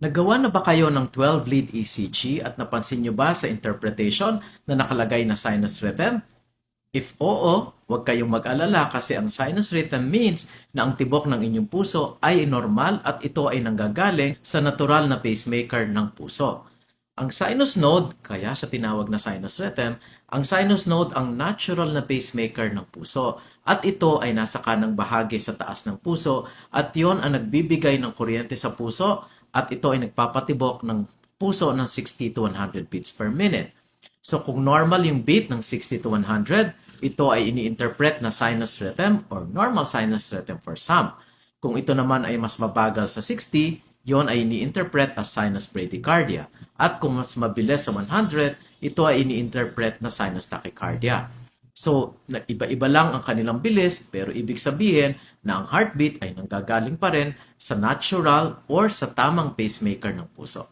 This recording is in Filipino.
Nagawa na ba kayo ng 12-lead ECG at napansin nyo ba sa interpretation na nakalagay na sinus rhythm? If oo, huwag kayong mag-alala kasi ang sinus rhythm means na ang tibok ng inyong puso ay normal at ito ay nanggagaling sa natural na pacemaker ng puso. Ang sinus node, kaya siya tinawag na sinus rhythm, ang sinus node ang natural na pacemaker ng puso at ito ay nasa kanang bahagi sa taas ng puso at yon ang nagbibigay ng kuryente sa puso at ito ay nagpapatibok ng puso ng 60 to 100 beats per minute. So kung normal yung beat ng 60 to 100, ito ay ini-interpret na sinus rhythm or normal sinus rhythm for some. Kung ito naman ay mas mabagal sa 60, yon ay ini-interpret as sinus bradycardia. At kung mas mabilis sa 100, ito ay ini-interpret na sinus tachycardia. So, iba-iba lang ang kanilang bilis, pero ibig sabihin na ang heartbeat ay nanggagaling pa rin sa natural or sa tamang pacemaker ng puso.